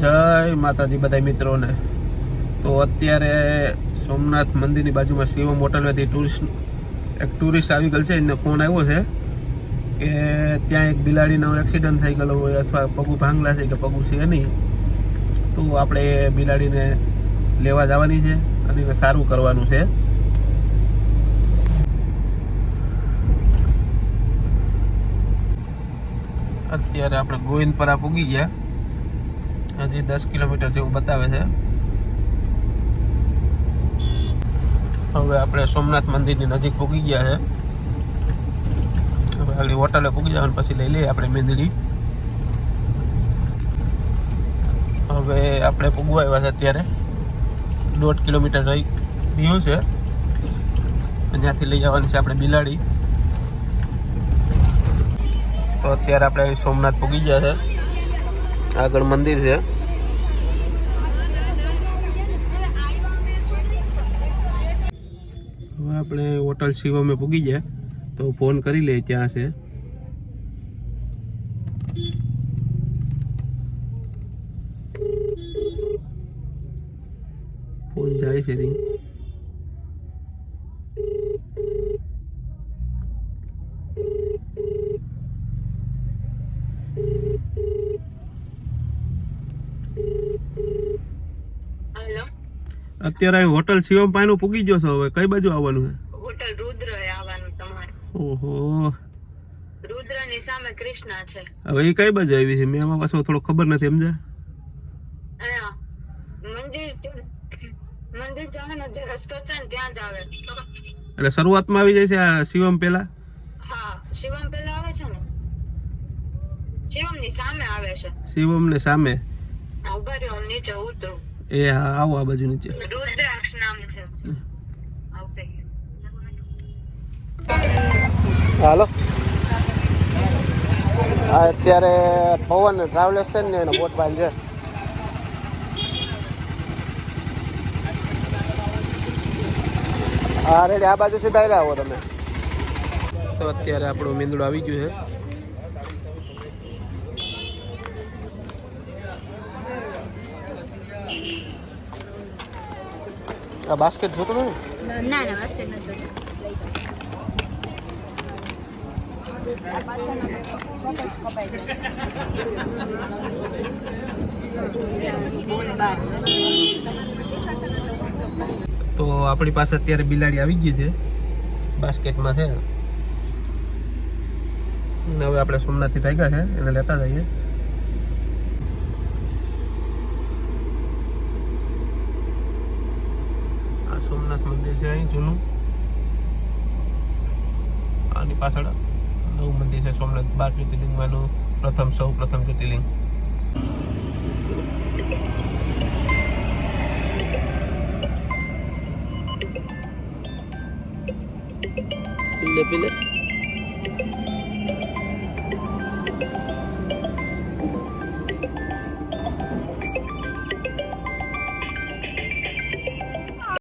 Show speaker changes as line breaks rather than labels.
જય માતાજી બધા મિત્રોને. તો અત્યારે સોમનાથ મંદિરની બાજુમાં શિવમ હોટલમાંથી ટુરિસ્ટ એક ટુરિસ્ટ આવી ગયેલ છે એને ફોન આવ્યો છે કે ત્યાં એક બિલાડીનો એક્સિડન્ટ થઈ ગયેલો હોય અથવા પગું ભાંગલા છે કે પગું છે નહીં. તો આપણે બિલાડીને લેવા જવાની છે અને એને સારું કરવાનું છે. અત્યારે આપણે ગોવિંદપરા પૂગી ગયા. હજી દસ કિલોમીટર જેવું બતાવે છે. હવે આપણે સોમનાથ મંદિરની નજીક પૂગી ગયા છે. હવે આગળ હોટલે પૂગી જવાનું પછી લઈ લઈએ આપણે મેંદડી. હવે આપણે પૂગવા આવ્યા છે અત્યારે. દોઢ કિલોમીટર રહી રહ્યું છે. ત્યાંથી લઈ જવાની છે આપણે બિલાડી. તો અત્યારે આપણે સોમનાથ પૂગી ગયા છે. આગળ મંદિર છે હવે આપણે હોટલ શિવમે પૂગી ગયા તો ફોન કરી લઈએ ત્યાં છે. ફોન જાય છે રિંગ અત્યારે હોટલ શિવમ પાયનું પૂગી ગયો છો હવે. કઈ બાજુ આવવાનું છે?
હોટલ રુદ્ર આવવાનું તમારે.
ઓહો.
રુદ્રની સામે કૃષ્ણ છે.
હવે એ કઈ બાજુ આવી છે? મેં એમાં પાછો થોડો ખબર નથી સમજ્યા?
મંદિર મંદિર ને જે રસ્તો છે ને ત્યાં જ આવે.
એટલે શરૂઆતમાં આવી જાય છે આ શિવમ પેલા
હા શિવમ પેલા આવે છે ને? શિવમની સામે આવે છે.
શિવમ ને સામે
ઊભા રહ્યો નીચે ઉતરું.
એ હા આવો આ બાજુ નીચે.
રુદ્રાક્ષ નામ છે.
હાલો. હા અત્યારે પવન ટ્રાવેલર્સ છે ને એનો બોટ બાંધ છે. હા રેડી. આ બાજુ સીધા આવ્યા આવો તમે. તો અત્યારે આપણું મીંદડું આવી ગયું છે. આ બાસ્કેટ જોતો ને
ના ના બાસ્કેટ નથી જોતા.
તો આપણી પાસે અત્યારે બિલાડી આવી ગઈ છે. બાસ્કેટમાં છે. હવે આપણે સોમનાથથી ભાગ્યા છે. એને લેતા જઈએ આ સોમનાથ જૂનું. આની પાછળ નવું મંદિર છે સોમનાથ બાર જ્યોતિર્લિંગમાંનું પ્રથમ, સૌ પ્રથમ જ્યોતિર્લિંગ. પીલે પીલે.